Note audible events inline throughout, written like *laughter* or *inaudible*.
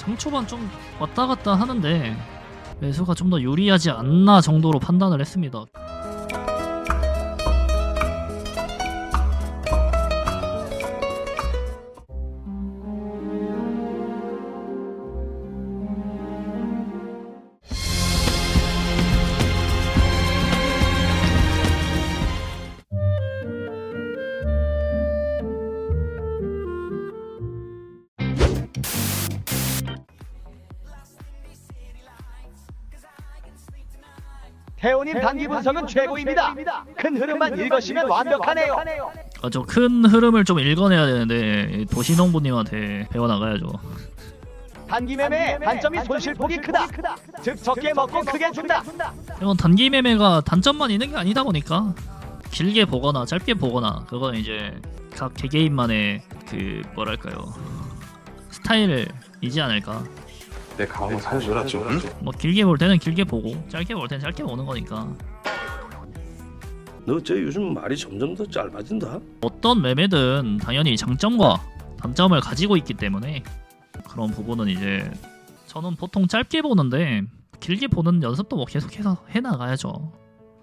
장 초반 좀 왔다 갔다 하는데 매수가 좀 더 유리하지 않나 정도로 판단을 했습니다. 태호님 단기 분석은 최고입니다. 큰 흐름만 읽으시면 완벽하네요. 아 저 큰 흐름을 좀 읽어내야 되는데 도시농부님한테 배워나가야죠. 단기 매매 단점이 손실폭이 크다. 즉 적게 먹고 크게 준다. 이건 단기 매매가 단점만 있는 게 아니다 보니까 길게 보거나 짧게 보거나 그건 이제 각 개개인만의 그 뭐랄까요 스타일이지 않을까. 내 가방을 살려줘라 좀. 응? 뭐 길게 볼 때는 길게 보고 짧게 볼 때는 짧게 보는 거니까 너저 요즘 말이 점점 더 짧아진다. 어떤 매매든 당연히 장점과 단점을 가지고 있기 때문에 그런 부분은 이제 저는 보통 짧게 보는데 길게 보는 연습도 뭐 계속해서 해나가야죠.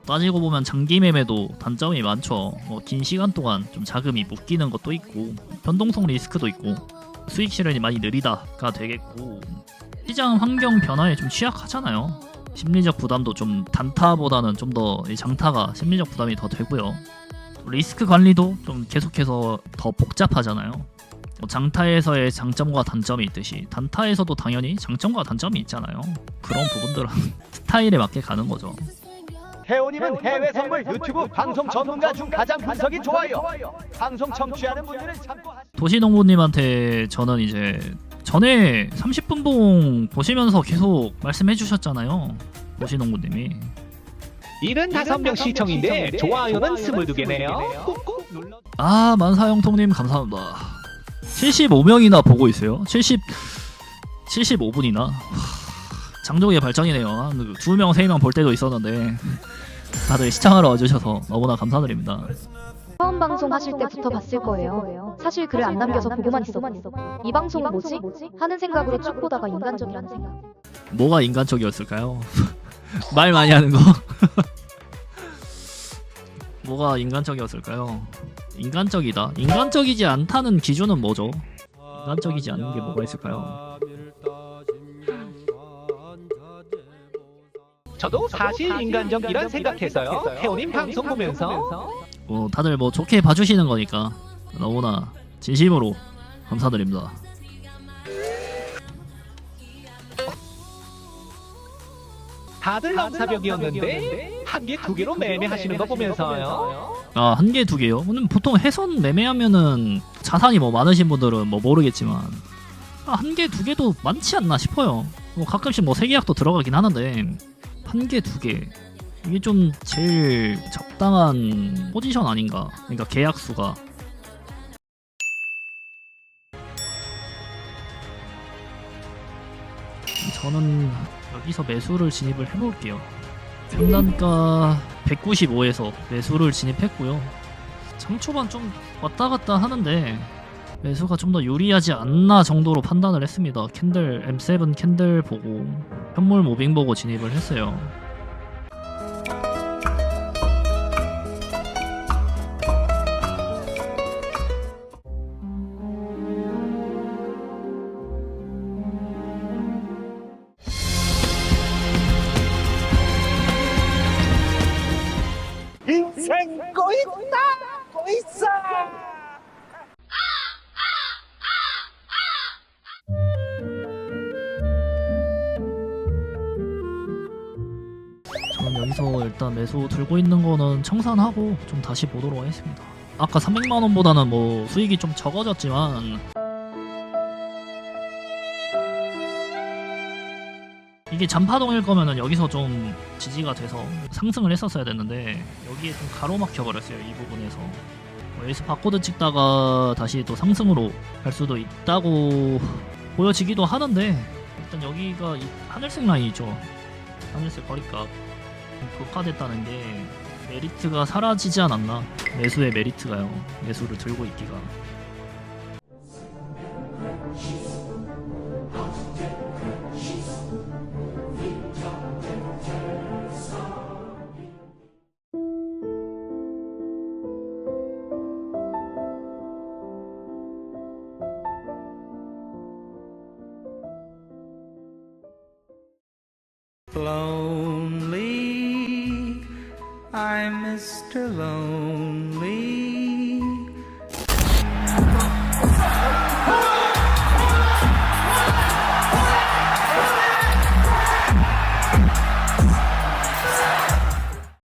따지고 보면 장기 매매도 단점이 많죠. 뭐 긴 시간 동안 좀 자금이 묶이는 것도 있고 변동성 리스크도 있고 수익 실현이 많이 느리다가 되겠고 시장 환경 변화에 좀 취약하잖아요. 심리적 부담도 좀 단타보다는 좀 더 장타가 심리적 부담이 더 되고요. 리스크 관리도 좀 계속해서 더 복잡하잖아요. 뭐 장타에서의 장점과 단점이 있듯이 단타에서도 당연히 장점과 단점이 있잖아요. 그런 부분들은 *laughs* 스타일에 맞게 가는 거죠. 태호님은 해외 선물 유튜브 방송 전문가 중 가장 분석이 좋아요. 방송 청취하는 분들은 참고 하시. 도시농부님한테 저는 이제 전에 30분 봉 보시면서 계속 말씀해 주셨잖아요. 도시농부님이. 75명 시청인데 좋아요는 22개네요. 꾹꾹 눌러 아 만사형통님 감사합니다. 75명이나 보고 있어요. 70 75분이나 장족의 발전이네요. 한두 명, 세 명 볼 때도 있었는데 다들 시청하러 와주셔서 너무나 감사드립니다. 처음 방송 하실 때부터 봤을 거예요. 사실 글을 안 남겨서 보고만 있었고 이 방송은 뭐지? 하는 생각으로 쭉 보다가 인간적이라는 생각. 뭐가 인간적이었을까요? *laughs* 말 많이 하는 거. *laughs* 뭐가 인간적이었을까요? 인간적이다. 인간적이지 않다는 기준은 뭐죠? 인간적이지 않은 게 뭐가 있을까요? 저도 사실 인간적이란 생각해서요. 태호님 방송 보면서 뭐 다들 뭐 좋게 봐주시는 거니까 너무나 진심으로 감사드립니다. 다들 남사벽이었는데 한 개 두 개로 매매하시는 거 보면서요. 아 한 개 두 개요? 오늘 보통 해선 매매하면은 자산이 뭐 많으신 분들은 뭐 모르겠지만 아, 한 개 두 개도 많지 않나 싶어요. 뭐 가끔씩 뭐 세 계약도 들어가긴 하는데 한 개 두 개 이게 좀 제일 적당한 포지션 아닌가? 그러니까 계약 수가 저는 여기서 매수를 진입을 해볼게요. 평단가 195에서 매수를 진입했고요. 장 초반 좀 왔다 갔다 하는데 매수가 좀 더 유리하지 않나 정도로 판단을 했습니다. 캔들 M7 캔들 보고 현물 모빙 보고 진입을 했어요. 생 꼬있다 꼬있어. 저는 여기서 일단 매수 들고 있는 거는 청산하고 좀 다시 보도록 하겠습니다. 아까 300만 원보다는 뭐 수익이 좀 적어졌지만 이게 잔파동일 거면은 여기서 좀 지지가 돼서 상승을 했었어야 됐는데 여기에 좀 가로막혀 버렸어요 이 부분에서. 뭐 여기서 바코드 찍다가 다시 또 상승으로 갈 수도 있다고 보여지기도 하는데 일단 여기가 이 하늘색 라인이죠. 하늘색 거리값 돌파됐다는 게 메리트가 사라지지 않았나? 매수의 메리트가요. 매수를 들고 있기가 lonely. I'm Mr. Lonely.